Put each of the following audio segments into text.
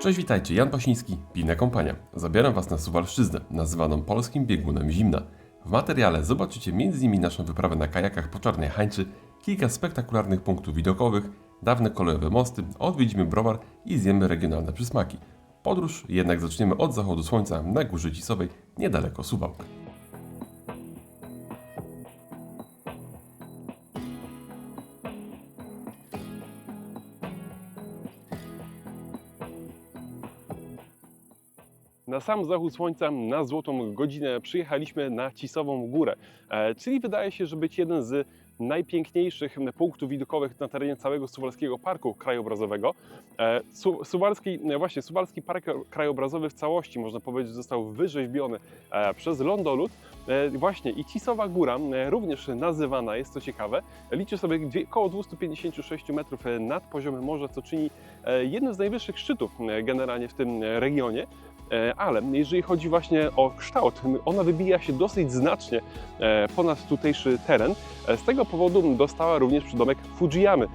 Cześć, witajcie, Jan Pasiński, Piwna Kompania. Zabieram Was na Suwalszczyznę, nazywaną polskim biegunem zimna. W materiale zobaczycie m.in. naszą wyprawę na kajakach po Czarnej Hańczy, kilka spektakularnych punktów widokowych, dawne kolejowe mosty, odwiedzimy browar i zjemy regionalne przysmaki. Podróż jednak zaczniemy od zachodu słońca na Górze Cisowej, niedaleko Suwałk. Na sam zachód słońca, na złotą godzinę przyjechaliśmy na Cisową Górę, e, czyli wydaje się, że być jeden z najpiękniejszych punktów widokowych na terenie całego Suwalskiego Parku Krajobrazowego. E, Su- Suwalski, e, właśnie Suwalski Park Krajobrazowy w całości, można powiedzieć, został wyrzeźbiony przez lądolud. Właśnie i Cisowa Góra, również nazywana jest, co ciekawe, liczy sobie około 256 metrów nad poziomem morza, co czyni jednym z najwyższych szczytów generalnie w tym regionie. E, Ale jeżeli chodzi właśnie o kształt, ona wybija się dosyć znacznie e, ponad tutejszy teren. E, Z tego powodu dostała również przydomek Fujiyamy,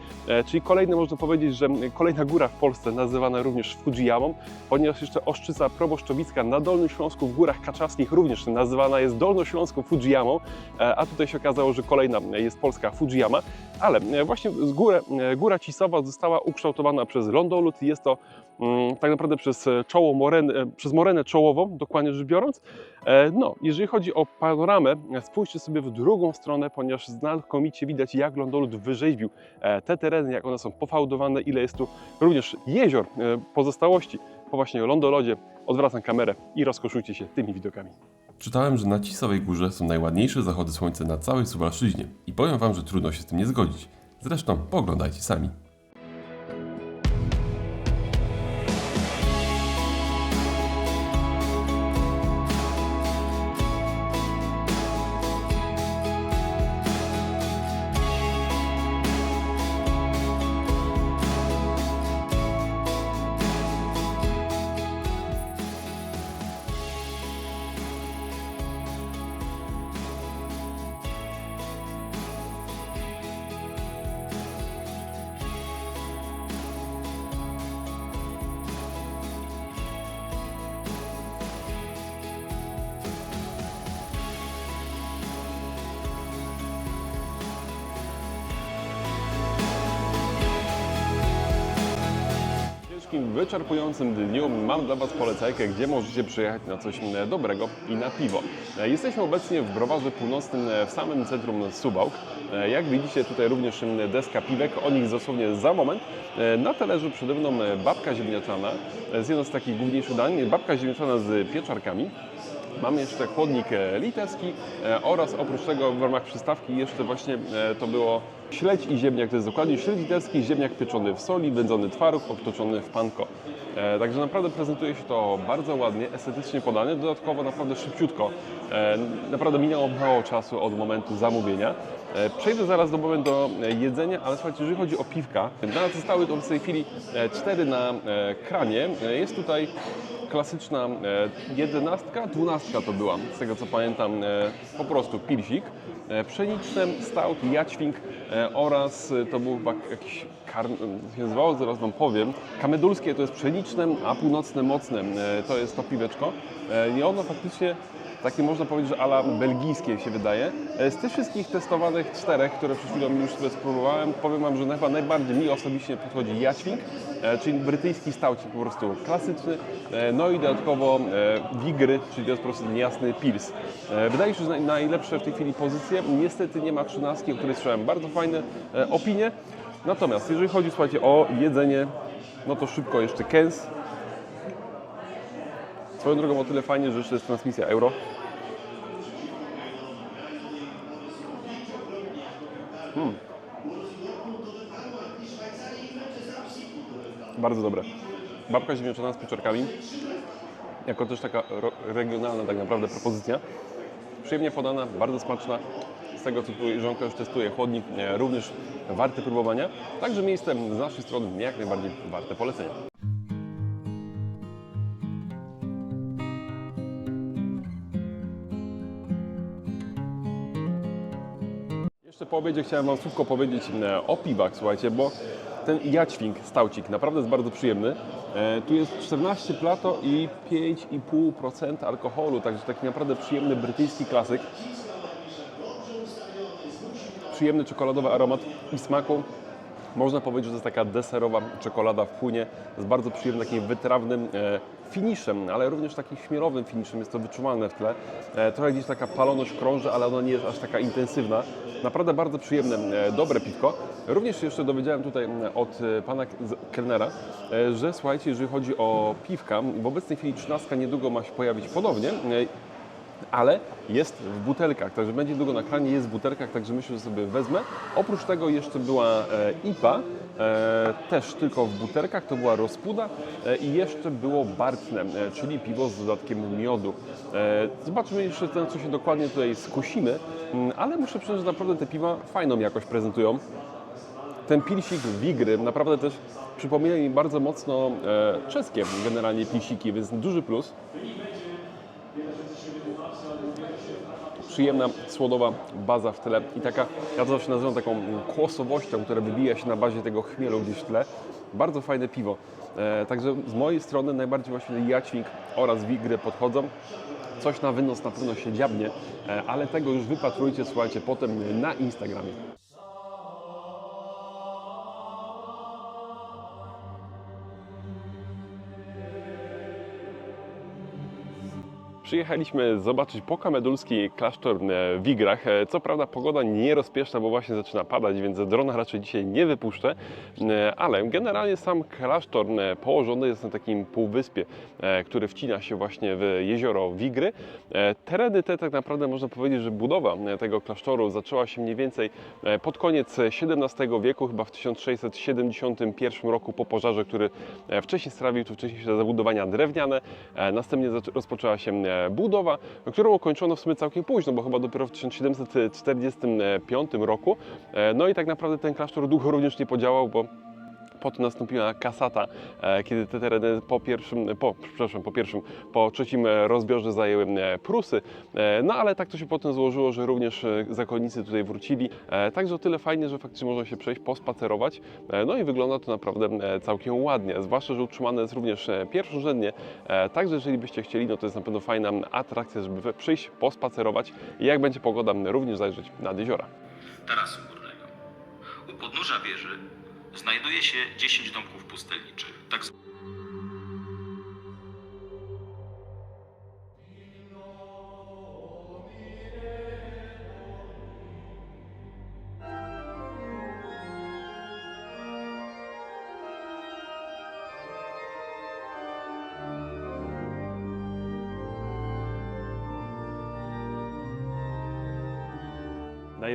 czyli kolejny, można powiedzieć, że kolejna góra w Polsce nazywana również Fujiyamą, ponieważ jeszcze Oszczyca Proboszczowicka na Dolnym Śląsku w Górach Kaczaskich również nazywana jest Dolnośląską Fujiyamą, a tutaj się okazało, że kolejna jest polska Fujiyama, ale właśnie z górę, Góra Cisowa została ukształtowana przez lądolud. Jest to mm, tak naprawdę przez czoło moren, e, przez morenę czołową, dokładnie rzecz biorąc. E, No, jeżeli chodzi o panoramę, spójrzcie sobie w drugą stronę, ponieważ znakomicie widać, jak lądolud wyrzeźbił e, te tereny, jak one są pofałdowane, ile jest tu również jezior, e, pozostałości po właśnie lądolodzie. Odwracam kamerę i rozkoszujcie się tymi widokami. Czytałem, że na Cisowej Górze są najładniejsze zachody słońca na całej Suwalszczyźnie i powiem Wam, że trudno się z tym nie zgodzić. Zresztą poglądajcie sami. Wyczerpującym dniu mam dla Was polecajkę, gdzie możecie przyjechać na coś dobrego i na piwo. E, Jesteśmy obecnie w Browarze Północnym e, w samym centrum Suwałk. E, Jak widzicie tutaj również deska piwek, o nich dosłownie za moment. Na talerzu przede mną babka ziemniaczana, z jedną z takich główniejszych dań, babka ziemniaczana z pieczarkami. Mamy jeszcze chłodnik e, litewski e, oraz oprócz tego w ramach przystawki jeszcze właśnie e, to było śledź i ziemniak, to jest dokładnie śledź litewski, ziemniak pieczony w soli, wędzony twaróg, obtoczony w panko. Także naprawdę prezentuje się to bardzo ładnie, estetycznie podane, dodatkowo naprawdę szybciutko. Naprawdę minęło mało czasu od momentu zamówienia. E, Przejdę zaraz do momentu do jedzenia, ale słuchajcie, jeżeli chodzi o piwka, na nas zostały w tej chwili e, cztery na e, kranie. Jest tutaj klasyczna jedenastka, dwunastka to była, z tego co pamiętam, po prostu pilsik. Pszeniczny, stout, jaćwink oraz to był chyba jakiś kar... jak się nazywało, zaraz Wam powiem. Kamedulskie to jest pszeniczne, a północne mocne to jest to piweczko. I ono faktycznie takie można powiedzieć, że ala belgijskie się wydaje. E, Z tych wszystkich testowanych czterech, które przed chwilą już sobie spróbowałem, powiem Wam, że chyba najbardziej mi osobiście podchodzi jaćwink, e, czyli brytyjski staucik po prostu klasyczny, e, no i dodatkowo wigry, czyli to jest po prostu niejasny pils. Wydaje się, że naj- najlepsze w tej chwili pozycje. Niestety nie ma trzynastki, o której słyszałem bardzo fajne opinie. Natomiast jeżeli chodzi, słuchajcie, o jedzenie, no to szybko jeszcze kęs. Swoją drogą o tyle fajnie, że jeszcze jest transmisja euro. Mm. Bardzo dobre. Babka ziemniaczana z pieczarkami. Jako też taka regionalna tak naprawdę propozycja. Przyjemnie podana, bardzo smaczna. Z tego co tu żonka już testuje, chłodnik e, również warty próbowania. Także miejsce z naszej strony jak najbardziej warte polecenia. Obiedzie chciałem Wam słówko powiedzieć e, o piwach, słuchajcie, bo ten jaćwink, stałcik, naprawdę jest bardzo przyjemny. E, tu jest 14 plato i 5,5% alkoholu, także taki naprawdę przyjemny brytyjski klasyk. Przyjemny czekoladowy aromat i smaku. Można powiedzieć, że to jest taka deserowa czekolada w płynie z bardzo przyjemnym, takim wytrawnym e, finiszem, ale również takim śmielowym finiszem, jest to wyczuwalne w tle. E, trochę gdzieś taka paloność krąży, ale ona nie jest aż taka intensywna. Naprawdę bardzo przyjemne, e, dobre piwko. Również jeszcze dowiedziałem tutaj od pana kelnera, że słuchajcie, jeżeli chodzi o piwka, w obecnej chwili 13 niedługo ma się pojawić ponownie. Ale jest w butelkach, także będzie długo na kranie, jest w butelkach, także myślę, że sobie wezmę. Oprócz tego jeszcze była e, IPA, e, też tylko w butelkach, to była rozpuda e, i jeszcze było Bartne, czyli piwo z dodatkiem miodu. E, zobaczymy jeszcze ten, co się dokładnie tutaj skusimy, mm, ale muszę przyznać, że naprawdę te piwa fajną jakość prezentują. Ten pilsik Wigry naprawdę też przypomina mi bardzo mocno czeskie generalnie pilsiki, więc duży plus. Przyjemna, słodowa baza w tle i taka, ja to zawsze nazywam taką kłosowością, która wybija się na bazie tego chmielu gdzieś w tle. Bardzo fajne piwo. E, także z mojej strony najbardziej właśnie jaćwik oraz wigry podchodzą. Coś na wynos na pewno się dziabnie, e, ale tego już wypatrujcie, słuchajcie, potem na Instagramie. Przyjechaliśmy zobaczyć pokamedulski klasztor e, w Igrach. E, Co prawda pogoda nie rozpieszna, bo właśnie zaczyna padać, więc drona raczej dzisiaj nie wypuszczę, E, ale generalnie sam klasztor położony jest na takim półwyspie, który wcina się właśnie w jezioro Wigry. Tereny te tak naprawdę można powiedzieć, że budowa tego klasztoru zaczęła się mniej więcej pod koniec XVII wieku, chyba w 1671 roku po pożarze, który wcześniej sprawił tu wcześniejsze zabudowania drewniane. Następnie rozpoczęła się budowa, którą ukończono w sumie całkiem późno, bo chyba dopiero w 1745 roku. E, No i tak naprawdę ten klasztor długo również nie podziałał, bo Potem nastąpiła kasata, e, kiedy te tereny po pierwszym, po, przepraszam, po pierwszym, po trzecim rozbiorze zajęły e, Prusy. E, No ale tak to się potem złożyło, że również zakonnicy tutaj wrócili. Także o tyle fajnie, że faktycznie można się przejść, pospacerować. No i wygląda to naprawdę całkiem ładnie, zwłaszcza, że utrzymane jest również pierwszorzędnie. Także jeżeli byście chcieli, no to jest na pewno fajna atrakcja, żeby przyjść, pospacerować i jak będzie pogoda, również zajrzeć nad jeziora. tarasu górnego. U podnóża wieży znajduje się 10 domków pustelniczych, tak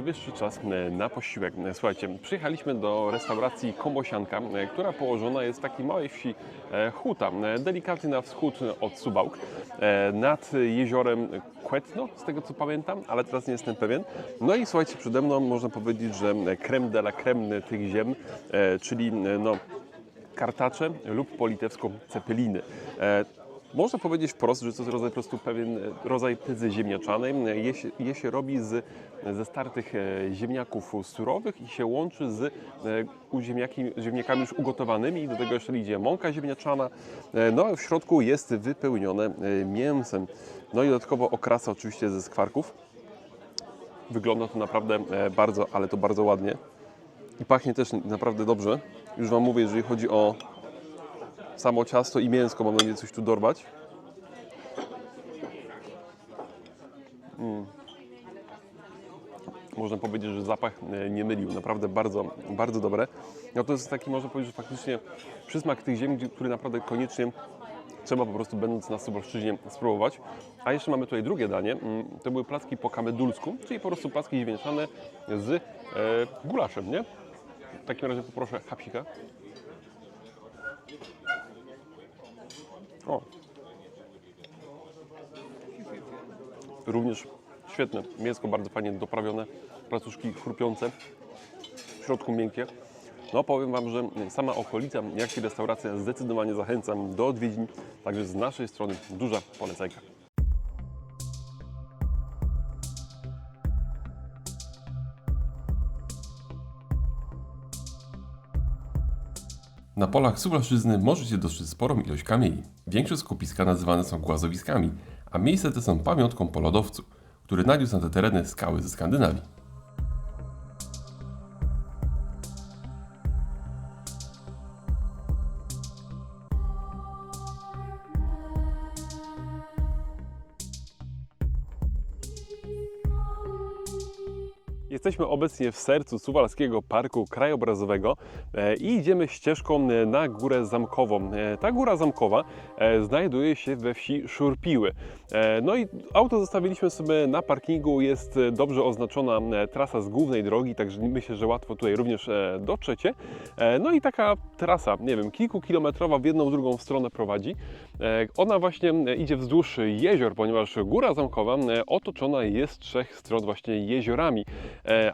Najwyższy czas e, na posiłek. E, Słuchajcie, przyjechaliśmy do restauracji Kombosianka, e, która położona jest w takiej małej wsi Huta, delikatnie na wschód od Suwałk, e, nad jeziorem Kłetno, z tego co pamiętam, ale teraz nie jestem pewien. No i słuchajcie, przede mną można powiedzieć, że creme de la creme tych ziem, czyli no, kartacze lub po litewsku cepeliny. Można powiedzieć wprost, że to jest rodzaj, po prostu pewien e, rodzaj ziemniaczanej. Je się, je się robi z, ze startych e, ziemniaków surowych i się łączy z e, ziemniaki, ziemniakami już ugotowanymi. Do tego jeszcze idzie mąka ziemniaczana. No w środku jest wypełnione mięsem. No i dodatkowo okrasa oczywiście ze skwarków. Wygląda to naprawdę bardzo, ale to bardzo ładnie. I pachnie też naprawdę dobrze. Już Wam mówię, jeżeli chodzi o samo ciasto i mięsko, mam nadzieję coś tu dorwać. Mm. Można powiedzieć, że zapach e, nie mylił. Naprawdę bardzo, bardzo dobre. No to jest taki, można powiedzieć, że faktycznie przysmak tych ziemi, który naprawdę koniecznie trzeba po prostu będąc na Suwalszczyźnie spróbować. A jeszcze mamy tutaj drugie danie. Mm, To były placki po kamedulsku, czyli po prostu placki ziemniaczane z e, gulaszem, nie? W takim razie poproszę hapsika. O. Również świetne. Mięsko bardzo fajnie doprawione. Placuszki chrupiące. W środku miękkie. No powiem Wam, że sama okolica, jak i restauracja zdecydowanie zachęcam do odwiedzin. Także z naszej strony duża polecajka. Na polach Suwalszczyzny możecie dostrzec sporą ilość kamieni. Większe skupiska nazywane są głazowiskami, a miejsca te są pamiątką po lodowcu, który naniósł na te tereny skały ze Skandynawii. Jesteśmy obecnie w sercu Suwalskiego Parku Krajobrazowego e, i idziemy ścieżką e, na Górę Zamkową. E, Ta Góra Zamkowa znajduje się we wsi Szurpiły. No i auto zostawiliśmy sobie na parkingu, jest dobrze oznaczona trasa z głównej drogi, także myślę, że łatwo tutaj również dotrzecie. No i taka trasa, nie wiem, kilkukilometrowa w jedną, drugą stronę prowadzi. Ona właśnie idzie wzdłuż jezior, ponieważ Góra Zamkowa otoczona jest z trzech stron właśnie jeziorami,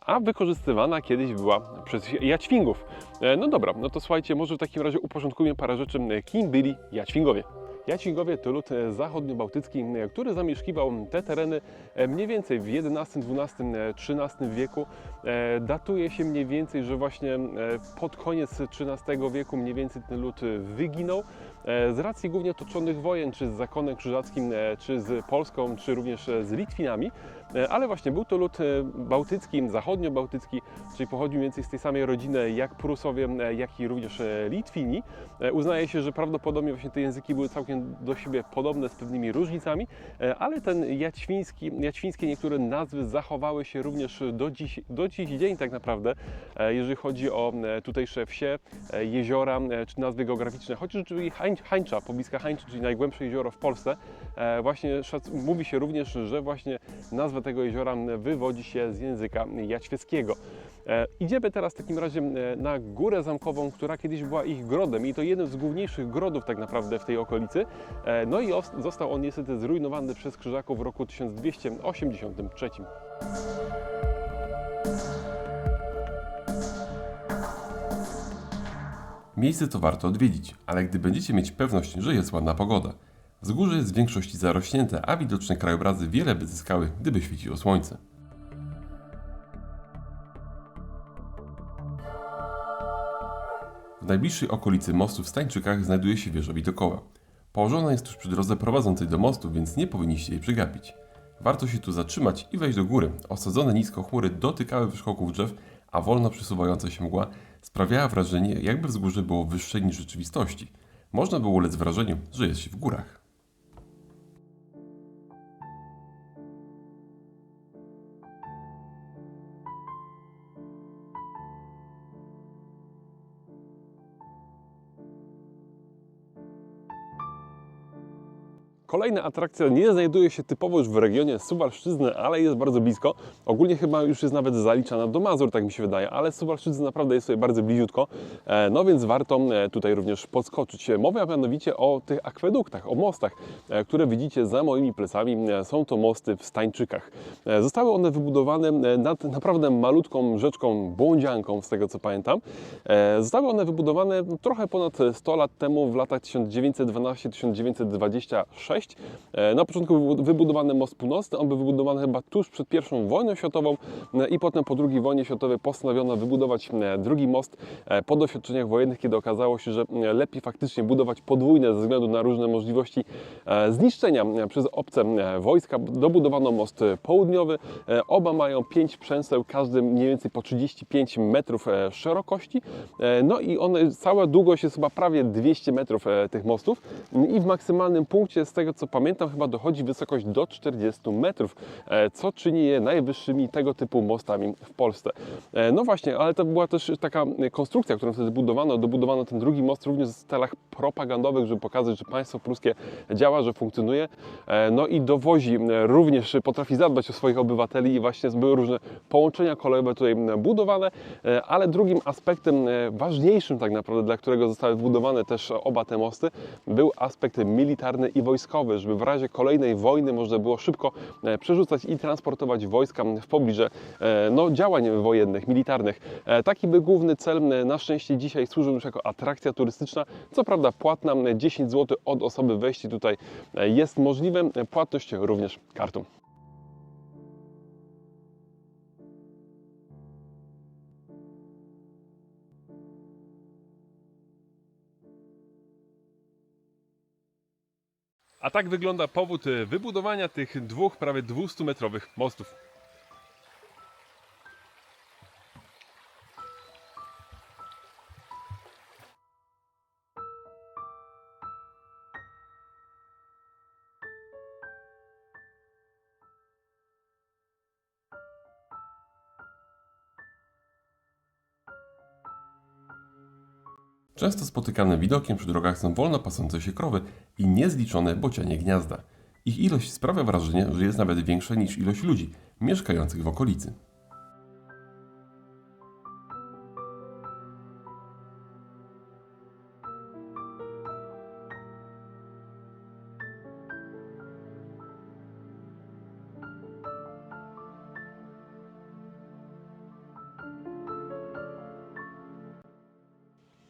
a wykorzystywana kiedyś była przez jaćwingów. E, No dobra, no to słuchajcie, może w takim razie uporządkujemy parę rzeczy, e, kim byli jaćwingowie. Jacingowie to lud e, zachodniobałtycki, e, który zamieszkiwał te tereny e, mniej więcej w XI, XII, e, XIII wieku. E, Datuje się mniej więcej, że właśnie e, pod koniec XIII wieku mniej więcej ten lud e, wyginął e, z racji głównie toczonych wojen, czy z zakonem krzyżackim, e, czy z Polską, czy również e, z Litwinami. E, Ale właśnie był to lud e, bałtycki, zachodniobałtycki, czyli pochodził mniej więcej z tej samej rodziny jak Prusowie, e, jak i również Litwini. Uznaje się, że prawdopodobnie właśnie te języki były całkiem do siebie podobne z pewnymi różnicami, ale ten jaćwiński, jaćwińskie niektóre nazwy zachowały się również do dziś, do dziś dzień tak naprawdę, jeżeli chodzi o tutejsze wsie, jeziora czy nazwy geograficzne, chociażby Hań, Hańcza, pobliska Hańczy, czyli najgłębsze jezioro w Polsce. Właśnie mówi się również, że właśnie nazwa tego jeziora wywodzi się z języka jaćwieckiego. E, Idziemy teraz w takim razie e, na Górę Zamkową, która kiedyś była ich grodem i to jeden z główniejszych grodów tak naprawdę w tej okolicy. E, No i os- został on niestety zrujnowany przez Krzyżaków w roku 1283. Miejsce to warto odwiedzić, ale gdy będziecie mieć pewność, że jest ładna pogoda. Wzgórze jest w większości zarośnięte, a widoczne krajobrazy wiele by zyskały, gdyby świeciło słońce. W najbliższej okolicy mostu w Stańczykach znajduje się wieża widokowa. Położona jest tuż przy drodze prowadzącej do mostu, więc nie powinniście jej przegapić. Warto się tu zatrzymać i wejść do góry. Osadzone nisko chmury dotykały wierzchołków drzew, a wolno przesuwająca się mgła sprawiała wrażenie, jakby wzgórze było wyższe niż rzeczywistości. Można było ulec wrażeniu, że jest się w górach. Kolejna atrakcja nie znajduje się typowo już w regionie Suwalszczyzny, ale jest bardzo blisko. Ogólnie chyba już jest nawet zaliczana do Mazur, tak mi się wydaje, ale Suwalszczyzny naprawdę jest sobie bardzo bliziutko, e, no więc warto e, tutaj również podskoczyć. Mowa mianowicie o tych akweduktach, o mostach, e, które widzicie za moimi plecami. Są to mosty w Stańczykach. Zostały one wybudowane nad naprawdę malutką rzeczką Błądzianką, z tego co pamiętam. Zostały one wybudowane trochę ponad 100 lat temu, w latach 1912-1926. E, Na początku wybudowany most północny, on był wybudowany chyba tuż przed I wojną światową e, i potem po II wojnie światowej postanowiono wybudować e, drugi most po doświadczeniach wojennych, kiedy okazało się, że lepiej faktycznie budować podwójne ze względu na różne możliwości zniszczenia przez obce wojska. Dobudowano most południowy. Oba mają pięć przęseł, każdy mniej więcej po 35 metrów szerokości. No i one, cała długość jest chyba prawie 200 metrów tych mostów i w maksymalnym punkcie, z tego co pamiętam, chyba dochodzi wysokość do 40 metrów, e, co czyni je najwyższymi tego typu mostami w Polsce. E, No właśnie, ale to była też taka konstrukcja, którą wtedy budowano. Dobudowano ten drugi most również w celach propagandowych, żeby pokazać, że państwo pruskie działa, że funkcjonuje. E, No i dowozi, również potrafi zadbać o swoich obywateli i właśnie były różne połączenia kolejowe tutaj budowane, ale drugim aspektem ważniejszym tak naprawdę, dla którego zostały wybudowane też oba te mosty, był aspekt militarny i wojskowy, żeby w razie kolejnej wojny można było szybko e, przerzucać i transportować wojska w pobliże e, no, działań wojennych, militarnych. E, Taki był główny cel. Na szczęście dzisiaj służy już jako atrakcja turystyczna. Co prawda płatna, e, 10 zł od osoby wejście tutaj jest możliwe. Płatność również kartą. Tak wygląda powód e, wybudowania tych dwóch prawie 200-metrowych mostów. Często spotykanym widokiem przy drogach są wolno pasące się krowy i niezliczone bocianie gniazda. Ich ilość sprawia wrażenie, że jest nawet większa niż ilość ludzi mieszkających w okolicy.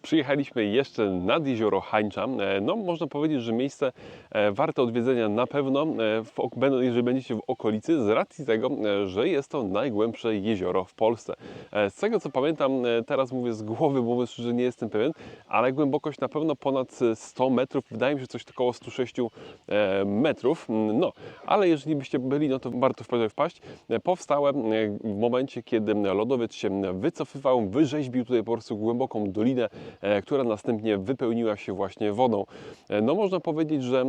Przyjechaliśmy jeszcze nad jezioro Hańcza. E, No, można powiedzieć, że miejsce e, warte odwiedzenia na pewno, e, jeżeli będziecie w okolicy, z racji tego, że jest to najgłębsze jezioro w Polsce. Z tego co pamiętam, teraz mówię z głowy, bo mówię szczerze, nie jestem pewien, ale głębokość na pewno ponad 100 metrów, wydaje mi się coś około 106 e, metrów. Mm, No, ale jeżeli byście byli, no to warto wpaść- wpaść. Powstałe e, w momencie, kiedy lodowiec się wycofywał, wyrzeźbił tutaj po prostu głęboką dolinę, która następnie wypełniła się właśnie wodą. E, No można powiedzieć, że e,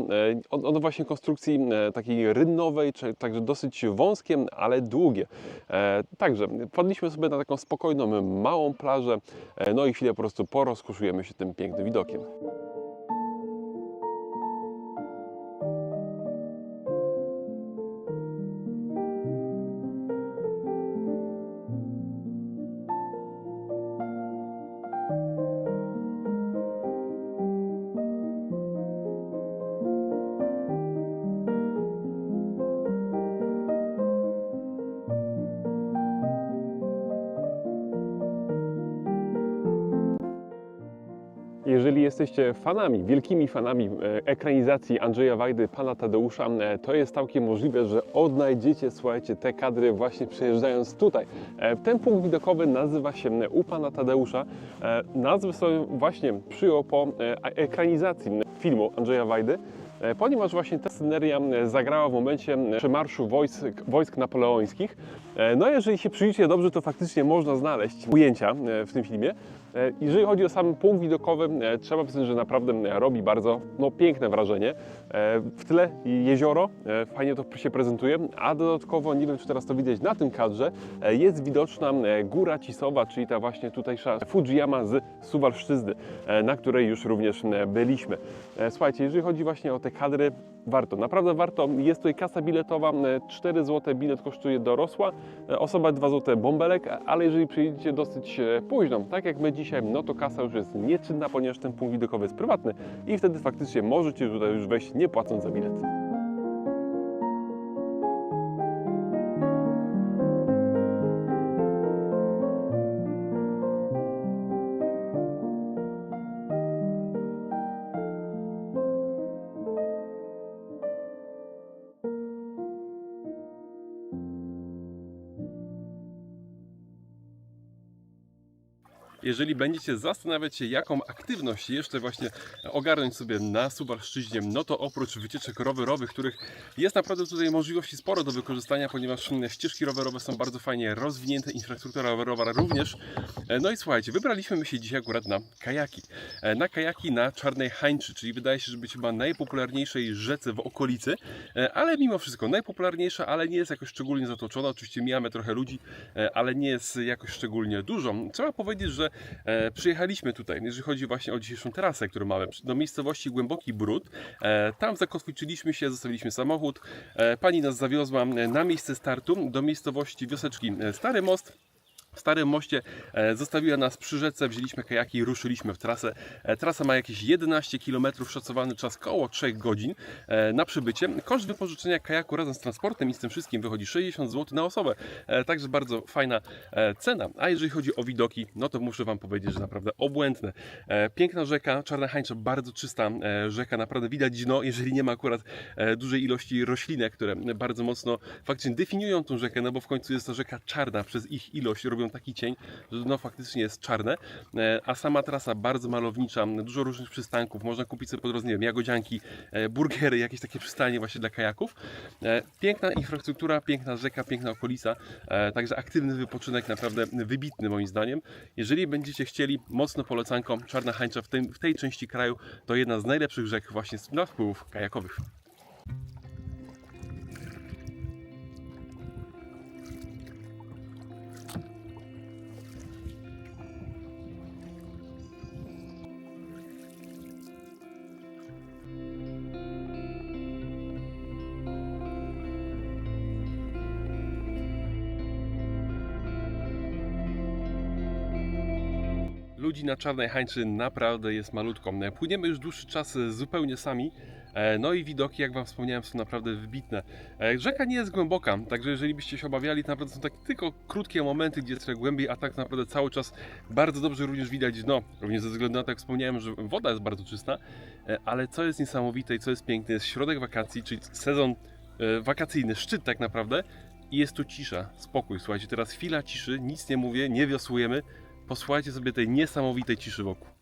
on- ono właśnie konstrukcji e, takiej rynnowej, także dosyć wąskie, ale długie. E, Także wpadliśmy sobie na taką spokojną, małą plażę, e, no i chwilę po prostu porozkoszujemy się tym pięknym widokiem. Jesteście fanami, wielkimi fanami e, ekranizacji Andrzeja Wajdy, Pana Tadeusza, e, to jest całkiem możliwe, że odnajdziecie, słuchajcie, te kadry właśnie przejeżdżając tutaj. E, Ten punkt widokowy nazywa się U Pana Tadeusza. Nazwę sobie właśnie przyjął po ekranizacji filmu Andrzeja Wajdy. Ponieważ właśnie sceneria zagrała w momencie przemarszu wojsk, wojsk napoleońskich. E, No jeżeli się przyjrzycie dobrze, to faktycznie można znaleźć ujęcia w tym filmie. E, Jeżeli chodzi o sam punkt widokowy, trzeba powiedzieć, że naprawdę robi bardzo no, piękne wrażenie. E, W tle jezioro, fajnie to się prezentuje, a dodatkowo, nie wiem czy teraz to widać na tym kadrze, jest widoczna góra Cisowa, czyli ta właśnie tutejsza Fujiyama z Suwalszczyzny, na której już również byliśmy. Słuchajcie, jeżeli chodzi właśnie o te kadry, warto, naprawdę warto. Jest tutaj kasa biletowa, e, 4 zł bilet kosztuje dorosła, e, osoba 2 zł bąbelek, ale jeżeli przyjedziecie dosyć e, późno, tak jak my dzisiaj, no to kasa już jest nieczynna, ponieważ ten punkt widokowy jest prywatny i wtedy faktycznie możecie tutaj już wejść nie płacąc za bilet. Jeżeli będziecie zastanawiać się, jaką aktywność jeszcze właśnie ogarnąć sobie na Suwalszczyźnie, no to oprócz wycieczek rowerowych, których jest naprawdę tutaj możliwości sporo do wykorzystania, ponieważ ścieżki rowerowe są bardzo fajnie rozwinięte, infrastruktura rowerowa również. No i słuchajcie, wybraliśmy my się dzisiaj akurat na kajaki. Na kajaki na Czarnej Hańczy, czyli wydaje się, że być chyba najpopularniejszej rzece w okolicy, ale mimo wszystko najpopularniejsza, ale nie jest jakoś szczególnie zatoczona. Oczywiście mijamy trochę ludzi, ale nie jest jakoś szczególnie dużo. Trzeba powiedzieć, że e, przyjechaliśmy tutaj, jeżeli chodzi właśnie o dzisiejszą trasę, którą mamy, do miejscowości Głęboki Brud. E, tam zakotwiczyliśmy się, zostawiliśmy samochód. E, pani nas zawiozła e, na miejsce startu do miejscowości wioseczki e, Stary Most. W Starym Moście e, zostawiła nas przy rzece, wzięliśmy kajaki i ruszyliśmy w trasę. E, Trasa ma jakieś 11 km, szacowany czas około 3 godzin e, na przybycie. Koszt wypożyczenia kajaku razem z transportem i z tym wszystkim wychodzi 60 zł na osobę. Także bardzo fajna cena. A jeżeli chodzi o widoki, no to muszę Wam powiedzieć, że naprawdę obłędne. Piękna rzeka, Czarna Hańcza, bardzo czysta rzeka, naprawdę widać dno, jeżeli nie ma akurat dużej ilości roślinek, które bardzo mocno faktycznie definiują tą rzekę, no bo w końcu jest to rzeka czarna przez ich ilość, robią taki cień, że dno faktycznie jest czarne, e, a sama trasa bardzo malownicza, dużo różnych przystanków, można kupić sobie po drodze, nie wiem, jagodzianki, e, burgery, jakieś takie przystanie właśnie dla kajaków. E, Piękna infrastruktura, piękna rzeka, piękna okolica, także aktywny wypoczynek, naprawdę wybitny moim zdaniem. Jeżeli będziecie chcieli, mocno polecanko, Czarna Hańcza w, tym, w tej części kraju to jedna z najlepszych rzek właśnie dla wpływów kajakowych. Ludzi na Czarnej Hańczy naprawdę jest malutko. Płyniemy już dłuższy czas zupełnie sami. e, No i widoki, jak Wam wspomniałem, są naprawdę wybitne. E, Rzeka nie jest głęboka, także jeżeli byście się obawiali, to naprawdę są takie tylko krótkie momenty, gdzie jest trochę głębiej, a tak naprawdę cały czas bardzo dobrze również widać dno. Również ze względu na to, jak wspomniałem, że woda jest bardzo czysta, e, ale co jest niesamowite i co jest piękne, jest środek wakacji, czyli sezon e, wakacyjny, szczyt tak naprawdę i jest tu cisza, spokój. Słuchajcie, teraz chwila ciszy, nic nie mówię, nie wiosłujemy, Posłuchajcie sobie tej niesamowitej ciszy wokół.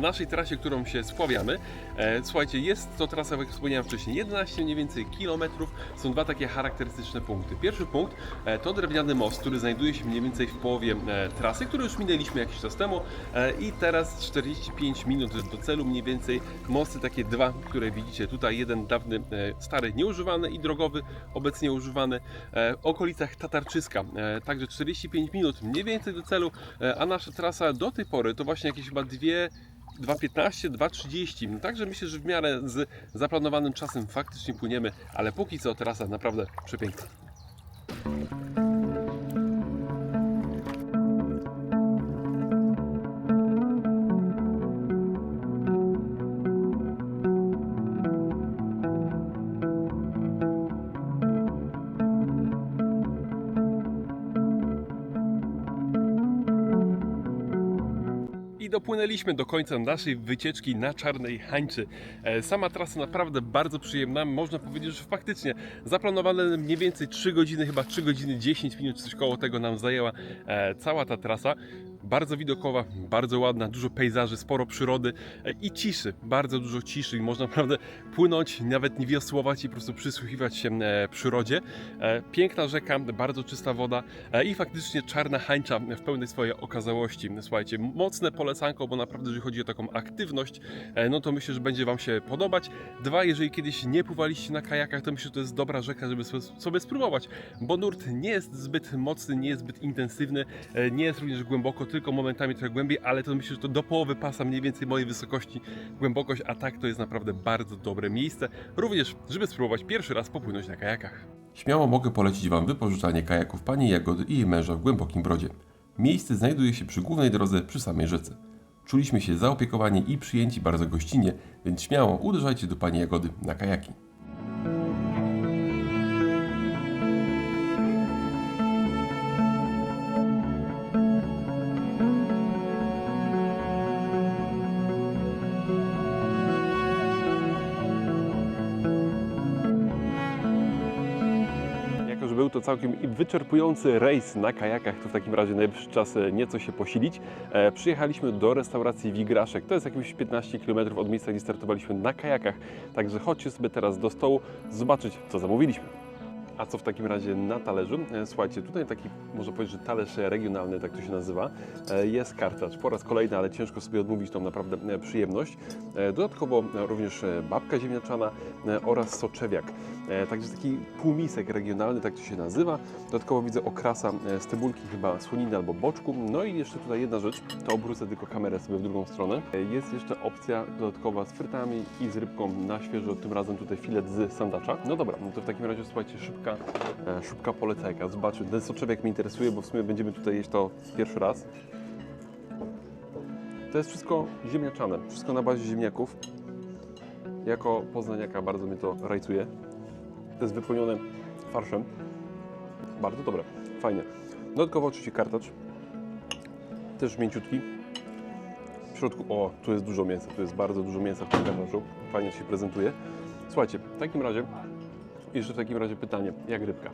Na naszej trasie, którą się spławiamy. E, słuchajcie, jest to trasa, jak wspomniałem wcześniej, 11 mniej więcej kilometrów. Są dwa takie charakterystyczne punkty. Pierwszy punkt e, to drewniany most, który znajduje się mniej więcej w połowie e, trasy, który już minęliśmy jakiś czas temu e, i teraz 45 minut do celu mniej więcej. Mosty takie dwa, które widzicie tutaj, jeden dawny, e, stary, nieużywany i drogowy, obecnie używany e, w okolicach Tatarczyska. E, także 45 minut mniej więcej do celu, e, a nasza trasa do tej pory to właśnie jakieś chyba dwie 2.15, 2.30. No Także myślę, że w miarę z zaplanowanym czasem faktycznie płyniemy, ale póki co trasa naprawdę przepiękna. I dopłynęliśmy do końca naszej wycieczki na Czarnej Hańczy. E, Sama trasa naprawdę bardzo przyjemna. Można powiedzieć, że faktycznie zaplanowane mniej więcej 3 godziny, chyba 3 godziny 10 minut, coś koło tego nam zajęła e, cała ta trasa. Bardzo widokowa, bardzo ładna, dużo pejzaży, sporo przyrody e, i ciszy, bardzo dużo ciszy i można naprawdę płynąć, nawet nie wiosłować i po prostu przysłuchiwać się e, przyrodzie. E, Piękna rzeka, bardzo czysta woda i faktycznie czarna hańcza w pełnej swojej okazałości. Słuchajcie, mocne polecanko, bo naprawdę jeżeli chodzi o taką aktywność, no to myślę, że będzie Wam się podobać. Dwa, jeżeli kiedyś nie pływaliście na kajakach, to myślę, że to jest dobra rzeka, żeby sobie- spróbować, bo nurt nie jest zbyt mocny, nie jest zbyt intensywny, nie jest również głęboko, tylko momentami trochę głębiej, ale to myślę, że to do połowy pasa mniej więcej mojej wysokości głębokość, a tak to jest naprawdę bardzo dobre miejsce, również żeby spróbować pierwszy raz popłynąć na kajakach. Śmiało mogę polecić Wam wypożyczanie kajaków Pani Jagody i jej męża w Głębokim Brodzie. Miejsce znajduje się przy głównej drodze przy samej rzece. Czuliśmy się zaopiekowani i przyjęci bardzo gościnnie, więc śmiało uderzajcie do Pani Jagody na kajaki. Był to całkiem wyczerpujący rejs na kajakach, to w takim razie najwyższy czas e, nieco się posilić. E, przyjechaliśmy do restauracji Wigraszek. To jest jakieś 15 km od miejsca, gdzie startowaliśmy na kajakach. Także chodźcie sobie teraz do stołu zobaczyć, co zamówiliśmy. A co w takim razie na talerzu? E, Słuchajcie, tutaj taki, można powiedzieć, że talerz regionalny, tak to się nazywa, e, jest kartacz. Po raz kolejny, ale ciężko sobie odmówić tą naprawdę e, przyjemność. Dodatkowo również babka ziemniaczana oraz soczewiak. Także taki półmisek regionalny, tak to się nazywa. Dodatkowo widzę okrasa z cebulki, chyba słoniny albo boczku. No i jeszcze tutaj jedna rzecz, to obrócę tylko kamerę sobie w drugą stronę. Jest jeszcze opcja dodatkowa z frytami i z rybką na świeżo, tym razem tutaj filet z sandacza. No dobra, no to w takim razie słuchajcie, szybka, e, szybka polecajka. Zobaczmy, ten soczewiak mnie interesuje, bo w sumie będziemy tutaj jeść to pierwszy raz. To jest wszystko ziemniaczane, wszystko na bazie ziemniaków. Jako poznaniaka bardzo mnie to rajcuje. To jest wypełnione farszem. Bardzo dobre, fajnie. Dodatkowo oczywiście kartacz. Też mięciutki. W środku, o, tu jest dużo mięsa, tu jest bardzo dużo mięsa w tym kartaczu. Fajnie się prezentuje. Słuchajcie, w takim razie, jeszcze w takim razie pytanie, jak rybka?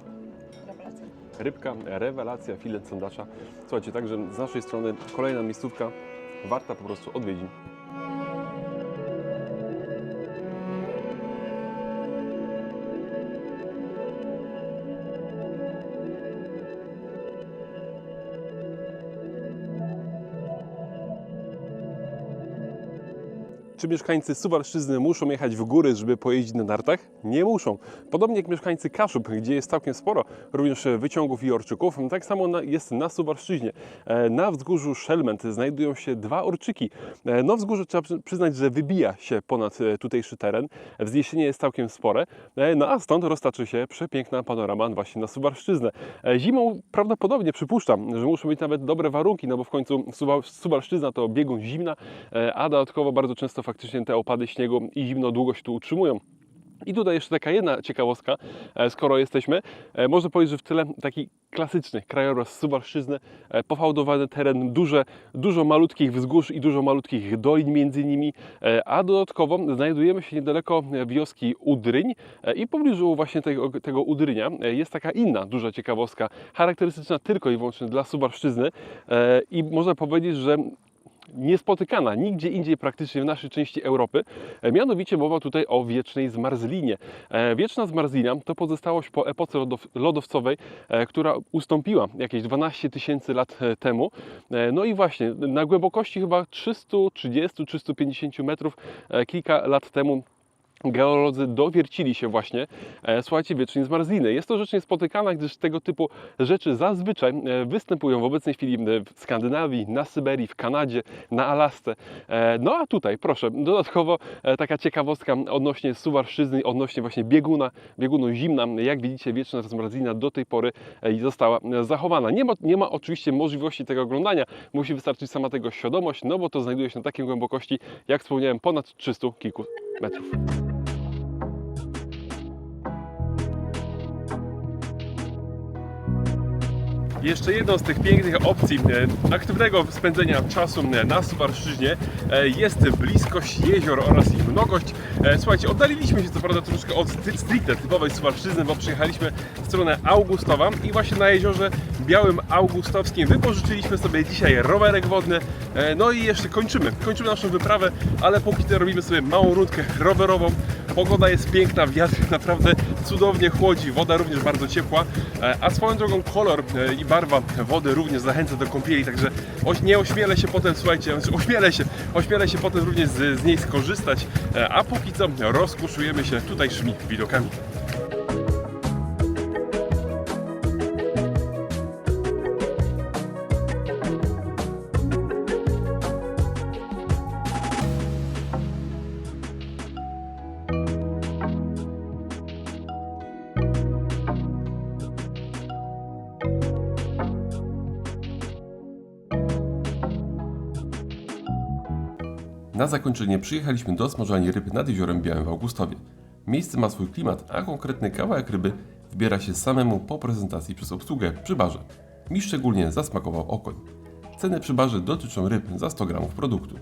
Rewelacja. Rybka, rewelacja, filet sandacza. Słuchajcie, także z naszej strony kolejna miejscówka, warta po prostu odwiedzin. Czy mieszkańcy Suwalszczyzny muszą jechać w góry, żeby pojeździć na nartach? Nie muszą. Podobnie jak mieszkańcy Kaszub, gdzie jest całkiem sporo również wyciągów i orczyków, tak samo jest na Suwalszczyźnie. E, Na wzgórzu Szelment znajdują się dwa orczyki. E, No wzgórze trzeba przy- przyznać, że wybija się ponad e, tutejszy teren. Wzniesienie jest całkiem spore, no a stąd roztaczy się przepiękna panorama właśnie na Suwalszczyznę. Zimą prawdopodobnie przypuszczam, że muszą być nawet dobre warunki, no bo w końcu Suwal- Suwalszczyzna to biegun zimna, a dodatkowo bardzo często faktycznie te opady śniegu i zimno długo się tu utrzymują. I tutaj jeszcze taka jedna ciekawostka, e, skoro jesteśmy, e, można powiedzieć, że w tyle taki klasyczny krajobraz Suwalszczyzny, e, pofałdowany teren, duże, dużo malutkich wzgórz i dużo malutkich dolin między nimi, a dodatkowo znajdujemy się niedaleko wioski Udryń i w pobliżu właśnie tego, tego Udrynia jest taka inna duża ciekawostka, charakterystyczna tylko i wyłącznie dla Suwalszczyzny. I można powiedzieć, że niespotykana nigdzie indziej praktycznie w naszej części Europy. E, Mianowicie mowa tutaj o wiecznej zmarzlinie. E, Wieczna zmarzlina to pozostałość po epoce lodow lodowcowej, e, która ustąpiła jakieś 12 tysięcy lat temu. No i właśnie na głębokości chyba 330-350 metrów kilka lat temu geolodzy dowiercili się właśnie, e, słuchajcie, wiecznej zmarzliny. Jest to rzecz niespotykana, gdyż tego typu rzeczy zazwyczaj e, występują w obecnej chwili e, w Skandynawii, na Syberii, w Kanadzie, na Alasce. E, No a tutaj, proszę, dodatkowo taka ciekawostka odnośnie Suwalszczyzny, odnośnie właśnie bieguna, biegunu zimna. Jak widzicie, wieczna zmarzlina do tej pory została zachowana. Nie ma, nie ma oczywiście możliwości tego oglądania, musi wystarczyć sama tego świadomość, no bo to znajduje się na takiej głębokości, jak wspomniałem, ponad 300 kilku metrów. Jeszcze jedną z tych pięknych opcji e, aktywnego spędzenia czasu e, na Suwalszczyźnie e, jest bliskość jezior oraz ich mnogość. Słuchajcie, oddaliliśmy się co prawda troszkę od stricte typowej Suwalszczyzny, bo przyjechaliśmy w stronę Augustowa i właśnie na jeziorze Białym Augustowskim wypożyczyliśmy sobie dzisiaj rowerek wodny. No i jeszcze kończymy, kończymy naszą wyprawę, ale póki co robimy sobie małą rundkę rowerową. Pogoda jest piękna, wiatr naprawdę cudownie chłodzi, woda również bardzo ciepła, e, a swoją drogą kolor e, i barwa wody również zachęca do kąpieli, także nie ośmielę się potem, słuchajcie, znaczy ośmielę się, ośmielę się potem również z, z niej skorzystać, e, a póki co rozkoszujemy się tutejszymi widokami. Zakończenie przyjechaliśmy do smażalni ryb nad jeziorem Białym w Augustowie. Miejsce ma swój klimat, a konkretny kawałek ryby wbiera się samemu po prezentacji przez obsługę przy barze. Mi szczególnie zasmakował okoń. Ceny przy barze dotyczą ryb za 100 gramów produktu.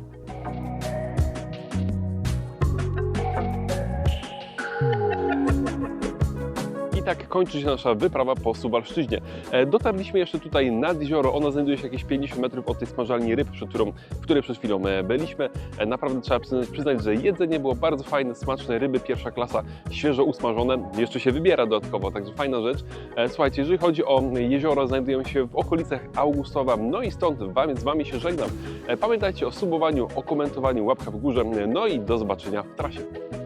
Tak kończy się nasza wyprawa po Suwalszczyźnie. E, Dotarliśmy jeszcze tutaj nad jezioro, ono znajduje się jakieś 50 metrów od tej smażalni ryb, przed którą, w której przed chwilą e, byliśmy. E, Naprawdę trzeba przyznać, że jedzenie było bardzo fajne, smaczne, ryby pierwsza klasa, świeżo usmażone, jeszcze się wybiera dodatkowo, także fajna rzecz. Słuchajcie, jeżeli chodzi o jezioro, znajdują się w okolicach Augustowa, no i stąd z Wami się żegnam. Pamiętajcie o subowaniu, o komentowaniu, łapka w górze, no i do zobaczenia w trasie.